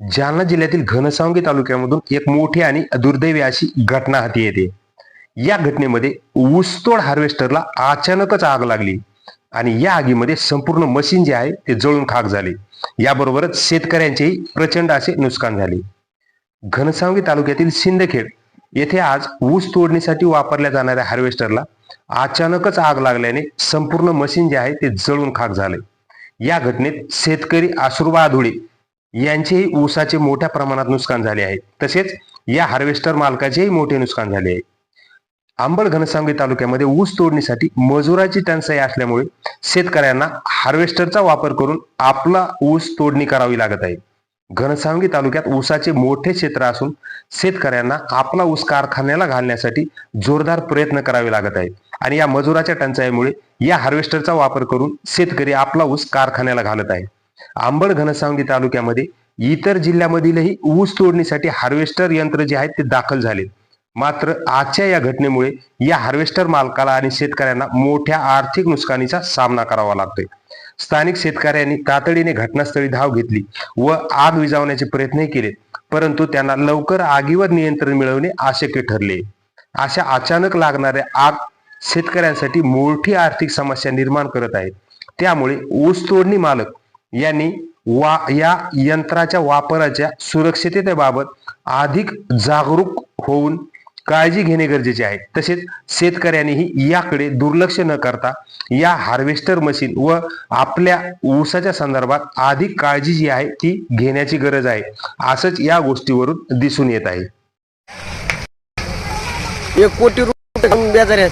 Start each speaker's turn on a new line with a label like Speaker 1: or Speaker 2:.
Speaker 1: जालना जिल्ह्यातील घनसावंगी तालुक्यामधून एक मोठी आणि दुर्दैवी अशी घटना हाती येते. या घटनेमध्ये ऊसतोड हार्वेस्टरला अचानकच आग लागली आणि या आगीमध्ये संपूर्ण मशीन जे आहे ते जळून खाक झाले. याबरोबरच शेतकऱ्यांचेही प्रचंड असे नुकसान झाले. घनसावंगी तालुक्यातील सिंदखेड येथे आज ऊस तोडणीसाठी वापरल्या जाणाऱ्या हार्वेस्टरला अचानकच आग लागल्याने संपूर्ण मशीन जे आहे ते जळून खाक झाले. या घटनेत शेतकरी आसुरबा आधुळे यांचेही ऊसाचे मोठ्या प्रमाणात नुकसान झाले आहे. तसेच या हार्वेस्टर मालकाचेही मोठे नुकसान झाले आहे. आंबड घनसावंगी तालुक्यामध्ये ऊस तोडणीसाठी मजुराची टंचाई असल्यामुळे शेतकऱ्यांना हार्वेस्टरचा वापर करून आपला ऊस तोडणी करावी लागत आहे. घनसावंगी तालुक्यात ऊसाचे मोठे क्षेत्र असून शेतकऱ्यांना आपला ऊस कारखान्याला घालण्यासाठी जोरदार प्रयत्न करावे लागत आहेत. आणि या मजुराच्या टंचाईमुळे या हार्वेस्टरचा वापर करून शेतकरी आपला ऊस कारखान्याला घालत आहे. आंबड घनसावंगी तालुक्यामध्ये इतर जिल्ह्यामधीलही ऊस तोडणीसाठी हार्वेस्टर यंत्र जे आहेत ते दाखल झाले मात्र आजच्या या घटनेमुळे या हार्वेस्टर मालकाला आणि शेतकऱ्यांना मोठ्या आर्थिक नुकसानीचा सामना करावा लागतोय. स्थानिक शेतकऱ्यांनी तातडीने घटनास्थळी धाव घेतली व आग विझवण्याचे प्रयत्नही केले परंतु त्यांना लवकर आगीवर नियंत्रण मिळवणे अशक्य ठरले. अशा अचानक लागणाऱ्या आग शेतकऱ्यांसाठी मोठी आर्थिक समस्या निर्माण करत आहे त्यामुळे ऊस तोडणी मालक यांनी वा या यंत्राच्या वापराच्या सुरक्षिततेबाबत अधिक जागरूक होऊन काळजी घेणे गरजेचे आहे. तसेच शेतकऱ्यांनीही याकडे दुर्लक्ष न करता या हार्वेस्टर मशीन व आपल्या ऊसाच्या संदर्भात अधिक काळजी जी आहे ती घेण्याची गरज आहे. असंच या गोष्टीवरून दिसून येत आहे.
Speaker 2: एक कोटी रुपये